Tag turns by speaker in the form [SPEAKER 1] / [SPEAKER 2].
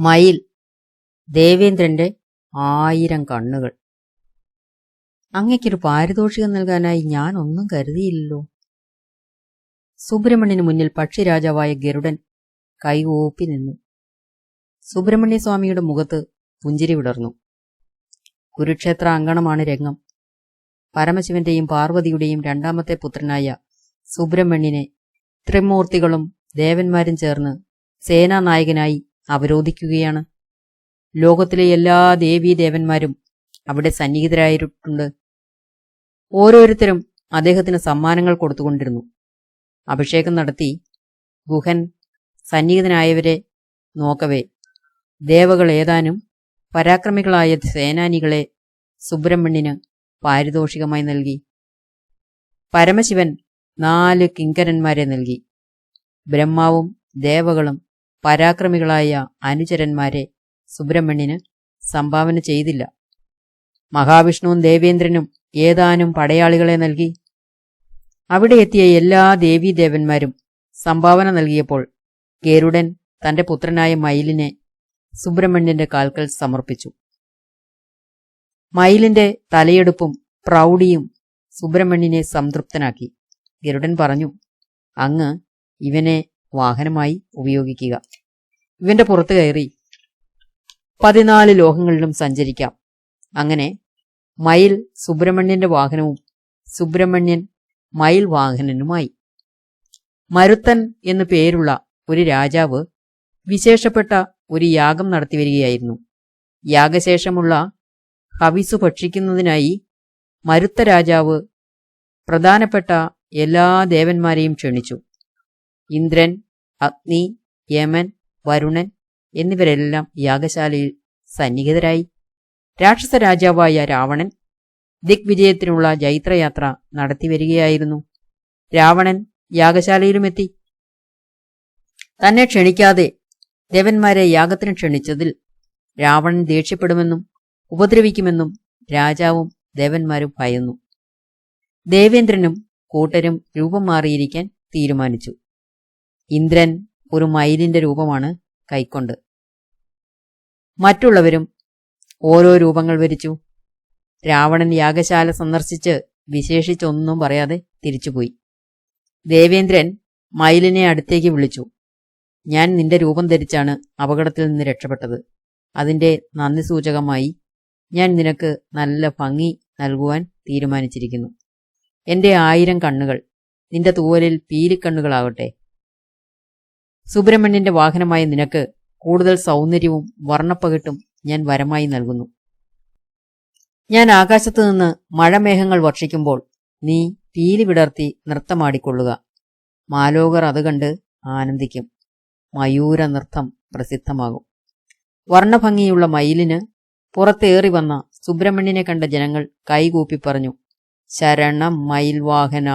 [SPEAKER 1] മയിൽ ദേവേന്ദ്രന്റെ ആയിരം കണ്ണുകൾ. അങ്ങയ്ക്കൊരു പാരിതോഷികം നൽകാനായി ഞാൻ ഒന്നും കരുതിയില്ലല്ലോ. സുബ്രഹ്മണ്യന് മുന്നിൽ പക്ഷിരാജാവായ ഗരുഡൻ കൈകൂപ്പി നിന്നു. സുബ്രഹ്മണ്യസ്വാമിയുടെ മുഖത്ത് പുഞ്ചിരി വിടർന്നു. കുരുക്ഷേത്ര അങ്കണമാണ് രംഗം. പരമശിവന്റെയും പാർവതിയുടെയും രണ്ടാമത്തെ പുത്രനായ സുബ്രഹ്മണ്യനെ ത്രിമൂർത്തികളും ദേവന്മാരും ചേർന്ന് സേനാനായകനായി അവരോധിക്കുകയാണ്. ലോകത്തിലെ എല്ലാ ദേവീദേവന്മാരും അവിടെ സന്നിഹിതരായിട്ടുണ്ട്. ഓരോരുത്തരും അദ്ദേഹത്തിന് സമ്മാനങ്ങൾ കൊടുത്തുകൊണ്ടിരുന്നു. അഭിഷേകം നടത്തി ഗുഹൻ സന്നിഹിതനായവരെ നോക്കവേ ദേവകൾ ഏതാനും പരാക്രമികളായ സേനാനികളെ സുബ്രഹ്മണ്യന് പാരിതോഷികമായി നൽകി. പരമശിവൻ നാല് കിങ്കരന്മാരെ നൽകി. ബ്രഹ്മാവും ദേവകളും പരാക്രമികളായ അനുചരന്മാരെ സുബ്രഹ്മണ്യന് സംഭാവന ചെയ്തില്ല. മഹാവിഷ്ണുവും ദേവേന്ദ്രനും ഏതാനും പടയാളികളെ നൽകി അവിടെ എത്തിയ എല്ലാ ദേവീദേവന്മാരും സംഭാവന നൽകിയപ്പോൾ ഗരുഡൻ തന്റെ പുത്രനായ മയിലിനെ സുബ്രഹ്മണ്യന്റെ കാൽക്കൽ സമർപ്പിച്ചു. മയിലിന്റെ തലയെടുപ്പും പ്രൗഢിയും സുബ്രഹ്മണ്യനെ സംതൃപ്തനാക്കി. ഗരുഡൻ പറഞ്ഞു അങ്ങ് ഇവനെ വാഹനമായി ഉപയോഗിക്കുക. ഇവന്റെ പുറത്തു കയറി പതിനാല് ലോഹങ്ങളിലും സഞ്ചരിക്കാം. അങ്ങനെ മയിൽ സുബ്രഹ്മണ്യന്റെ വാഹനവും സുബ്രഹ്മണ്യൻ മയിൽ വാഹനനുമായി. മരുത്തൻ എന്നു പേരുള്ള ഒരു രാജാവ് വിശേഷപ്പെട്ട ഒരു യാഗം നടത്തിവരികയായിരുന്നു യാഗശേഷമുള്ള ഹവിസു ഭക്ഷിക്കുന്നതിനായി മരുത്ത രാജാവ് പ്രധാനപ്പെട്ട എല്ലാ ദേവന്മാരെയും ക്ഷണിച്ചു. ഇന്ദ്രൻ അഗ്നി യമൻ വരുണൻ എന്നിവരെല്ലാം യാഗശാലയിൽ സന്നിഹിതരായി. രാക്ഷസ രാജാവായ രാവണൻ ദിഗ്വിജയത്തിനുള്ള ജൈത്രയാത്ര നടത്തിവരികയായിരുന്നു രാവണൻ യാഗശാലയിലുമെത്തി. തന്നെ ക്ഷണിക്കാതെ ദേവന്മാരെ യാഗത്തിന് ക്ഷണിച്ചതിൽ രാവണൻ ദേഷ്യപ്പെടുമെന്നും ഉപദ്രവിക്കുമെന്നും രാജാവും ദേവന്മാരും ഭയന്നു. ദേവേന്ദ്രനും കൂട്ടരും രൂപം മാറിയിരിക്കാൻ തീരുമാനിച്ചു. ഇന്ദ്രൻ ഒരു മയിലിന്റെ രൂപമാണ് കൈക്കൊണ്ട്. മറ്റുള്ളവരും ഓരോ രൂപങ്ങൾ വരിച്ചു. രാവണൻ യാഗശാല സന്ദർശിച്ച് വിശേഷിച്ചൊന്നും പറയാതെ തിരിച്ചുപോയി. ദേവേന്ദ്രൻ മയിലിനെ അടുത്തേക്ക് വിളിച്ചു. ഞാൻ നിന്റെ രൂപം ധരിച്ചാണ് അപകടത്തിൽ നിന്ന് രക്ഷപ്പെട്ടത്. അതിന്റെ നന്ദി സൂചകമായി ഞാൻ നിനക്ക് നല്ല ഭംഗി നൽകുവാൻ തീരുമാനിച്ചിരിക്കുന്നു. എന്റെ ആയിരം കണ്ണുകൾ നിന്റെ തൂവലിൽ പീലിക്കണ്ണുകളാകട്ടെ. സുബ്രഹ്മണ്യന്റെ വാഹനമായ നിനക്ക് കൂടുതൽ സൗന്ദര്യവും വർണപ്പകിട്ടും ഞാൻ വരമായി നൽകുന്നു. ഞാൻ ആകാശത്തു നിന്ന് മഴമേഘങ്ങൾ വർഷിക്കുമ്പോൾ നീ പീലി വിടർത്തി നൃത്തമാടിക്കൊള്ളുക. മാലോകർ അത് കണ്ട് ആനന്ദിക്കും. മയൂര നൃത്തം പ്രസിദ്ധമാകും. വർണഭംഗിയുള്ള മയിലിന് പുറത്തേറി വന്ന സുബ്രഹ്മണ്യനെ കണ്ട ജനങ്ങൾ കൈകൂപ്പി പറഞ്ഞു ശരണം മയിൽവാഹന.